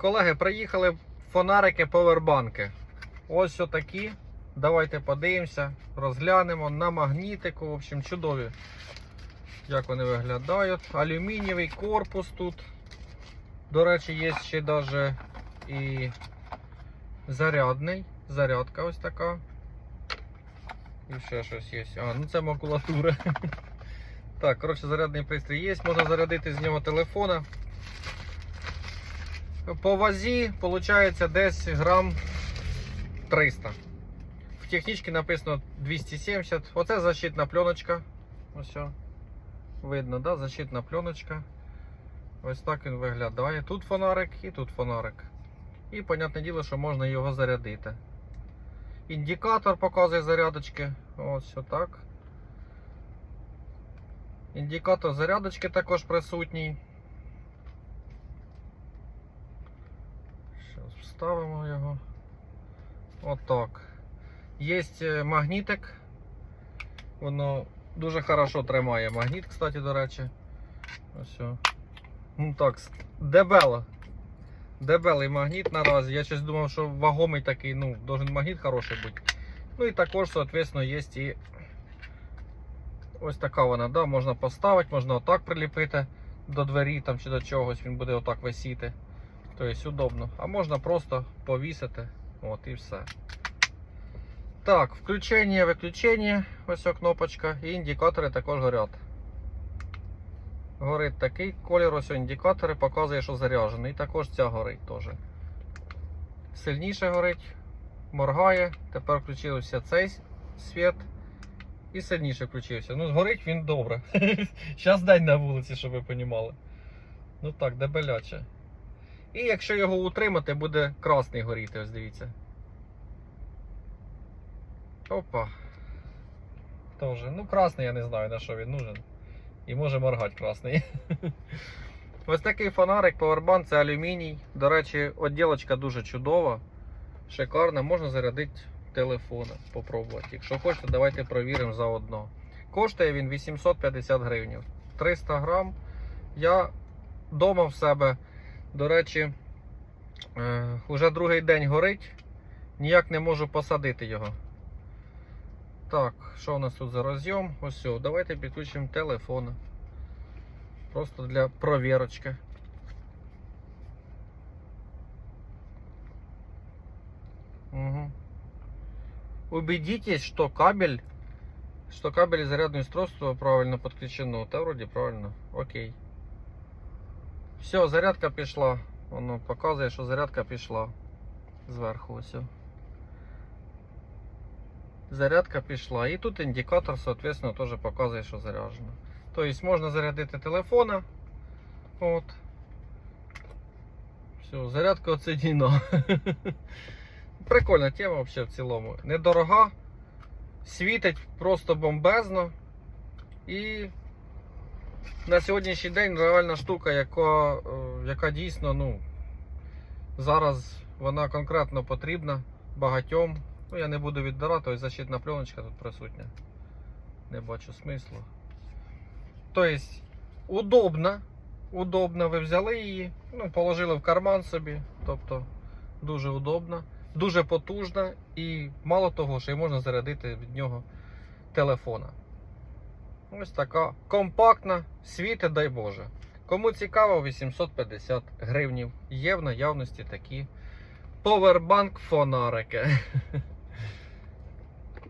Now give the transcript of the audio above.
Колеги, приїхали фонарики повербанки. Ось отакі. Давайте подивимося, розглянемо на магнітику. В общем, чудові. Як вони виглядають. Алюмінієвий корпус тут. До речі, є ще навіть і зарядний. Зарядка ось така. І ще щось є. А, ну це макулатура. Так, коротше, зарядний пристрій є. Можна зарядити з нього телефона. По вазі виходить десь грам 300. В технічці написано 270. Оце защитна пленочка. Ось. Видно, да? Защитна пленочка. Ось так він виглядає. Тут фонарик і тут фонарик. І, понятне діло, що можна його зарядити. Індикатор показує зарядочки. Ось отак. Індикатор зарядочки також присутній. Зараз вставимо його. Отак. Є е, магнітик. Воно дуже хорошо тримає магніт, кстати, до речі. Ось. Ну так, дебело. Дебелий магніт наразі. Я щось думав, що вагомий такий, ну, должен магніт хороший бути. Ну і також, соответственно, є і ось така вона, да, можна поставити, можна отак приліпити до двері там, чи до чогось, він буде отак висіти. Тобто удобно. А можна просто повісити. От і все. Так, включення, виключення. Ось о кнопочка. І індикатори також горять. Горить такий колір, ось індикатори, показує, що заряджений. І також ця горить теж. Сильніше горить, моргає. Тепер включився цей світ. І сильніше включився. Ну, згорить він добре. Зараз день на вулиці, щоб ви розуміли. Ну так, дебеляче. І якщо його утримати, буде красний горіти, ось дивіться. Опа. Тоже. Ну, красний я не знаю на що він нужен. І може моргати красний. Ось такий фонарик Powerbank, це алюміній. До речі, відділочка дуже чудова, шикарна. Можна зарядити телефона, попробувати. Якщо хочете, давайте провіримо заодно. Коштує він 850 гривень. 300 грам. Я вдома в себе, до речі, е, уже другий день горить. Ніяк не можу посадити його. Так, що у нас тут за розйом? Ось все. Давайте підключимо телефон. Просто для провірочки. Угу. Убедитесь, что кабель, что кабель и зарядное устройство правильно подключено. Та вроде правильно. Окей. Все, зарядка пішла. Воно показує, що зарядка пішла. Зверху ось. Зарядка пішла. І тут індикатор, соответственно, теж показує, що заряджено. Тобто можна зарядити телефона. От. Все, зарядка оцінена. Прикольна тема взагалі в цілому. Недорога, світить просто бомбезно. І на сьогоднішній день реальна штука, яка, е, яка дійсно ну, зараз вона конкретно потрібна багатьом. Ну, я не буду віддирати, ось защитна пленочка тут присутня. Не бачу смислу. Тобто, удобна. Удобно, ви взяли її, ну, положили в карман собі. Тобто дуже удобно, дуже потужна і мало того, що й можна зарядити від нього телефона. Ось така компактна, світи, дай Боже. Кому цікаво, 850 гривнів. Є в наявності такі повербанк фонарики.